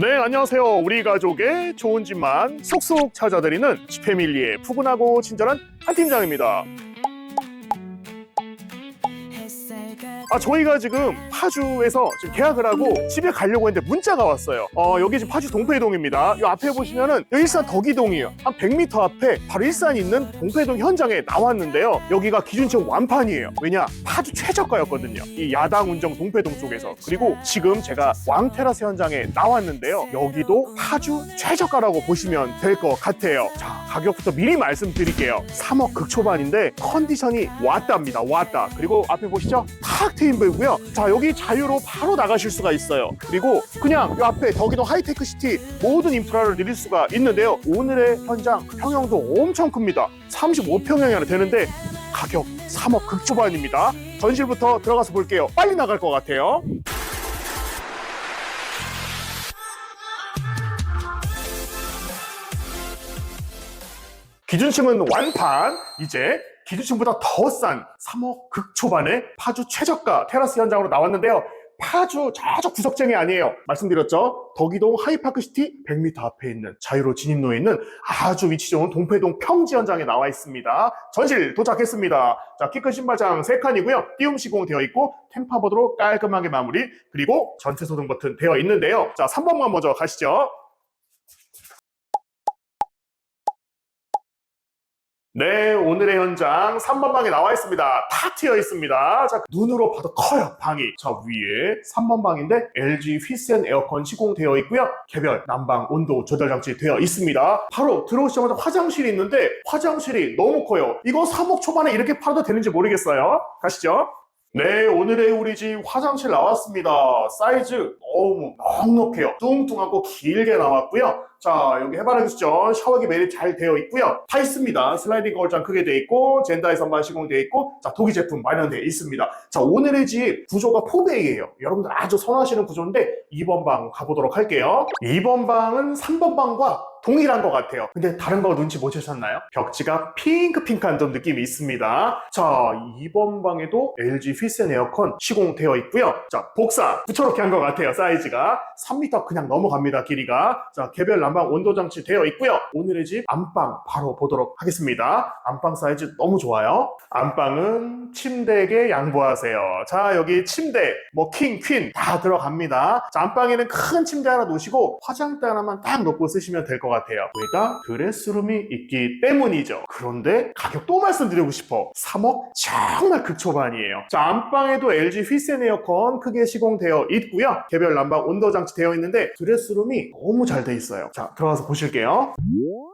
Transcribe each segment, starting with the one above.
네, 안녕하세요. 우리 가족의 좋은 집만 속속 찾아드리는 지패밀리의 푸근하고 친절한 한 팀장입니다. 아, 저희가 지금 파주에서 지금 계약을 하고 집에 가려고 했는데 문자가 왔어요. 어, 여기 지금 파주 동패동입니다. 이 앞에 보시면은 일산 덕이동이에요. 한 100m 앞에 바로 일산이 있는 동패동 현장에 나왔는데요. 여기가 기준층 완판이에요. 왜냐? 파주 최저가였거든요. 이 야당 운정 동패동 쪽에서. 그리고 지금 제가 왕테라스 현장에 나왔는데요. 여기도 파주 최저가라고 보시면 될 것 같아요. 자, 가격부터 미리 말씀드릴게요. 3억 극초반인데 컨디션이 왔답니다. 왔다. 그리고 앞에 보시죠? 탁 트인 부이고요. 자, 여기 자유로 바로 나가실 수가 있어요. 그리고 그냥 이 앞에 덕이동 하이테크 시티 모든 인프라를 누릴 수가 있는데요. 오늘의 현장 평형도 엄청 큽니다. 35평형이 되는데 가격 3억 극초반입니다. 전실부터 들어가서 볼게요. 빨리 나갈 것 같아요. 기준층은 완판. 이제 기준층보다 더 싼 3억 극초반의 파주 최저가 테라스 현장으로 나왔는데요. 파주 저쪽 구석쟁이 아니에요. 말씀드렸죠? 덕이동 하이파크시티 100m 앞에 있는 자유로 진입로에 있는 아주 위치 좋은 동패동 평지 현장에 나와 있습니다. 전실 도착했습니다. 자, 키 큰 신발장 3칸이고요. 띄움 시공 되어 있고 템파보드로 깔끔하게 마무리 그리고 전체 소등 버튼 되어 있는데요. 자, 3번만 먼저 가시죠. 네, 오늘의 현장 3번 방에 나와 있습니다. 탁 트여 있습니다. 자, 눈으로 봐도 커요, 방이. 저 위에 3번 방인데 LG 휘센 에어컨 시공되어 있고요. 개별 난방 온도 조절 장치 되어 있습니다. 바로 들어오시자마자 화장실이 있는데 화장실이 너무 커요. 이거 3억 초반에 이렇게 팔아도 되는지 모르겠어요. 가시죠. 네, 오늘의 우리 집 화장실 나왔습니다. 사이즈 너무 넉넉해요. 뚱뚱하고 길게 나왔고요. 자, 여기 해바라기 수전 샤워기 매립 잘 되어 있고요. 다 있습니다. 슬라이딩 거울장 크게 되어 있고, 젠다의 선반 시공되어 있고, 자, 독일 제품 마련되어 있습니다. 자, 오늘의 집 구조가 포베이예요. 여러분들 아주 선호하시는 구조인데, 2번 방 가보도록 할게요. 2번 방은 3번 방과 동일한 것 같아요. 근데 다른 거 눈치 못 채셨나요? 벽지가 핑크핑크한 좀 느낌이 있습니다. 자, 2번 방에도 LG 휘센 에어컨 시공되어 있고요. 자, 복사 부처렇게 한 것 같아요. 사이즈가 3m 그냥 넘어갑니다. 길이가. 자, 개별 난방 온도 장치 되어 있고요. 오늘의 집 안방 바로 보도록 하겠습니다. 안방 사이즈 너무 좋아요. 안방은 침대에게 양보하세요. 자, 여기 침대 뭐 킹, 퀸 다 들어갑니다. 자, 안방에는 큰 침대 하나 놓으시고 화장대 하나만 딱 놓고 쓰시면 될 것 같아요. 왜다? 드레스룸이 있기 때문이죠. 그런데 가격 또 말씀드리고 싶어. 3억 정말 극초반이에요. 자, 안방에도 LG 휘센 에어컨 크게 시공되어 있고요. 개별 난방 온도 장치 되어 있는데 드레스룸이 너무 잘 돼 있어요. 자, 들어가서 보실게요.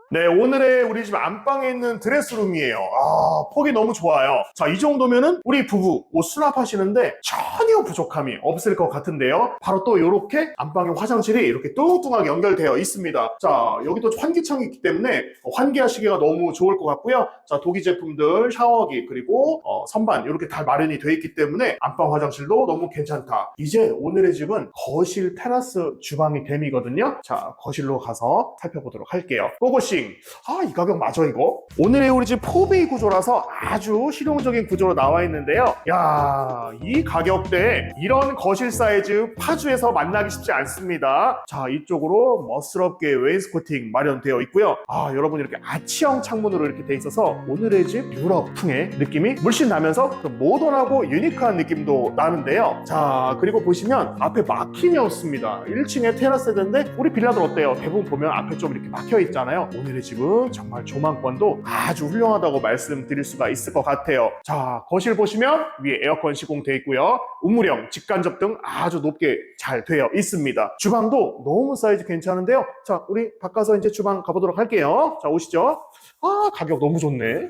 네, 오늘의 우리 집 안방에 있는 드레스룸이에요. 아, 폭이 너무 좋아요. 자, 이 정도면은 우리 부부 옷 수납하시는데 전혀 부족함이 없을 것 같은데요. 바로 또 이렇게 안방에 화장실이 이렇게 뚱뚱하게 연결되어 있습니다. 자, 여기도 환기창이 있기 때문에 환기하시기가 너무 좋을 것 같고요. 자, 도기 제품들, 샤워기, 그리고 어, 선반 이렇게 다 마련이 되어 있기 때문에 안방 화장실도 너무 괜찮다. 이제 오늘의 집은 거실, 테라스, 주방이 됨이거든요. 자, 거실로 가서 살펴보도록 할게요. 고 고싱. 아, 이 가격 맞아, 이거? 오늘의 우리 집 4베이 구조라서 아주 실용적인 구조로 나와 있는데요. 야, 이 가격대에 이런 거실 사이즈 파주에서 만나기 쉽지 않습니다. 자, 이쪽으로 멋스럽게 웨인스코팅 마련되어 있고요. 아, 여러분 이렇게 아치형 창문으로 이렇게 돼 있어서 오늘의 집 유럽풍의 느낌이 물씬 나면서 좀 모던하고 유니크한 느낌도 나는데요. 자, 그리고 보시면 앞에 막힘이 없습니다. 1층에 테라스인데 우리 빌라들 어때요? 대부분 보면 앞에 좀 이렇게 막혀 있잖아요. 오늘의 집은 정말 조망권도 아주 훌륭하다고 말씀드릴 수가 있을 것 같아요. 자, 거실 보시면 위에 에어컨 시공되어 있고요. 우물형, 직간접 등 아주 높게 잘 되어 있습니다. 주방도 너무 사이즈 괜찮은데요. 자, 우리 바꿔서 이제 주방 가보도록 할게요. 자, 오시죠. 아, 가격 너무 좋네.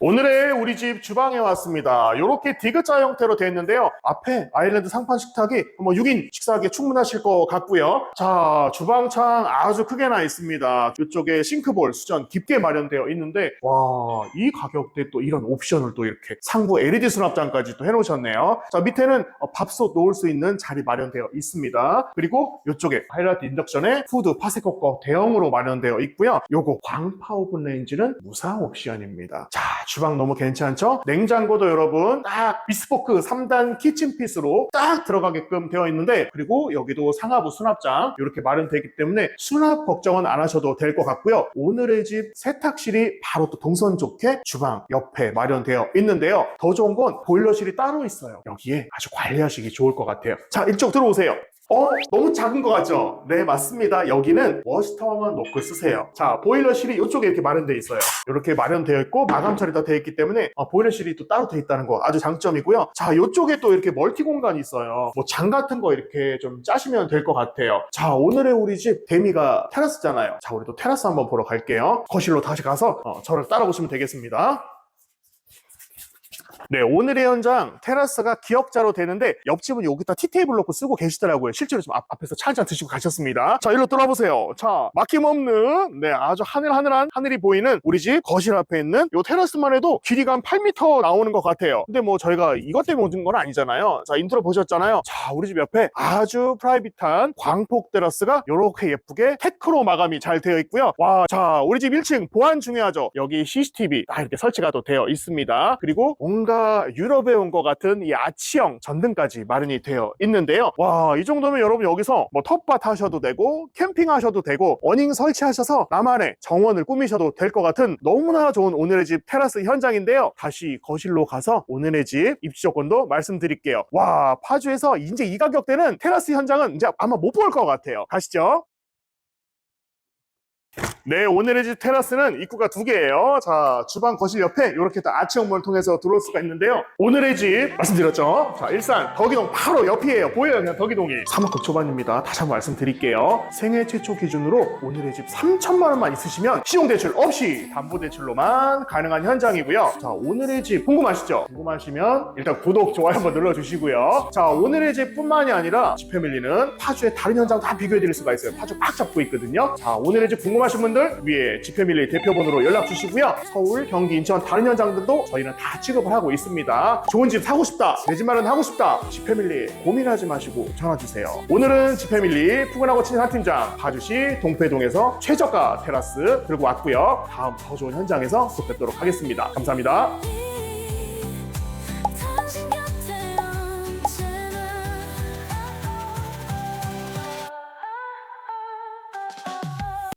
오늘의 우리 집 주방에 왔습니다. 이렇게 디귿자 형태로 되어 있는데요. 앞에 아일랜드 상판 식탁이 뭐 6인 식사하기에 충분하실 것 같고요. 자, 주방창 아주 크게 나 있습니다. 이쪽에 싱크볼, 수전 깊게 마련되어 있는데 와, 이 가격대 또 이런 옵션을 또 이렇게 상부 LED 수납장까지 또 해놓으셨네요. 자, 밑에는 어, 밥솥 놓을 수 있는 자리 마련되어 있습니다. 그리고 이쪽에 하이라이트 인덕션에 푸드, 파세코커 대형으로 마련되어 있고요. 요거 광파 오븐 레인지는 무상 옵션입니다. 자, 주방 너무 괜찮죠? 냉장고도 여러분 딱 비스포크 3단 키친핏으로 딱 들어가게끔 되어 있는데 그리고 여기도 상하부 수납장 이렇게 마련되어 있기 때문에 수납 걱정은 안 하셔도 될 것 같고요. 오늘의 집 세탁실이 바로 또 동선 좋게 주방 옆에 마련되어 있는데요. 더 좋은 건 보일러실이 따로 있어요. 여기에 아주 관리하시기 좋을 것 같아요. 자, 이쪽 들어오세요. 어? 너무 작은 것 같죠? 네, 맞습니다. 여기는 워시타워만 놓고 쓰세요. 자, 보일러실이 이쪽에 이렇게 마련되어 있어요. 이렇게 마련되어 있고 마감 처리다 되어 있기 때문에 어, 보일러실이 또 따로 되어 있다는 거 아주 장점이고요. 자, 이쪽에 또 이렇게 멀티 공간이 있어요. 뭐 장 같은 거 이렇게 좀 짜시면 될 것 같아요. 자, 오늘의 우리 집 데미가 테라스잖아요. 자, 우리 또 테라스 한번 보러 갈게요. 거실로 다시 가서 어, 저를 따라오시면 되겠습니다. 네, 오늘의 현장 테라스가 기역자로 되는데 옆집은 여기다 티테이블 놓고 쓰고 계시더라고요. 실제로 좀 앞, 앞에서 차 한 잔 드시고 가셨습니다. 자, 일로 돌아보세요. 자, 막힘없는 네, 아주 하늘하늘한 하늘이 보이는 우리 집 거실 앞에 있는 요 테라스만 해도 길이가 한 8m 나오는 것 같아요. 근데 뭐 저희가 이것 때문에 오는 건 아니잖아요. 자, 인트로 보셨잖아요. 자, 우리 집 옆에 아주 프라이빗한 광폭 테라스가 이렇게 예쁘게 테크로 마감이 잘 되어 있고요. 와, 자, 우리 집 1층 보안 중요하죠. 여기 CCTV 다 이렇게 설치가 또 되어 있습니다. 그리고 뭔가 유럽에 온 것 같은 이 아치형 전등까지 마련이 되어 있는데요. 와, 이 정도면 여러분 여기서 뭐 텃밭 하셔도 되고 캠핑 하셔도 되고 어닝 설치하셔서 나만의 정원을 꾸미셔도 될 것 같은 너무나 좋은 오늘의 집 테라스 현장인데요. 다시 거실로 가서 오늘의 집 입지 조건도 말씀드릴게요. 와, 파주에서 이제 이 가격대는 테라스 현장은 이제 아마 못 볼 것 같아요. 가시죠. 네, 오늘의 집 테라스는 입구가 두 개예요. 자, 주방 거실 옆에 이렇게 또 아치형문을 통해서 들어올 수가 있는데요. 오늘의 집 말씀드렸죠. 자, 일산 덕이동 바로 옆이에요. 보여요, 그냥 덕이동이. 3억급 초반입니다. 다시 한번 말씀드릴게요. 생애 최초 기준으로 오늘의 집 3천만 원만 있으시면 신용대출 없이 담보대출로만 가능한 현장이고요. 자, 오늘의 집 궁금하시죠? 궁금하시면 일단 구독, 좋아요 한번 눌러주시고요. 자, 오늘의 집뿐만이 아니라 집패밀리는 파주의 다른 현장 다 비교해드릴 수가 있어요. 파주 꽉 잡고 있거든요. 자, 오늘의 집 궁금하 신 분들 위에 집패밀리 대표번호로 연락 주시고요. 서울, 경기, 인천 다른 현장들도 저희는 다 취급을 하고 있습니다. 좋은 집 사고 싶다, 내 집 마련 하고 싶다, 집패밀리 고민하지 마시고 전화 주세요. 오늘은 집패밀리 푸근하고 친한 팀장 파주시 동패동에서 최저가 테라스 들고 왔고요. 다음 더 좋은 현장에서 또 뵙도록 하겠습니다. 감사합니다.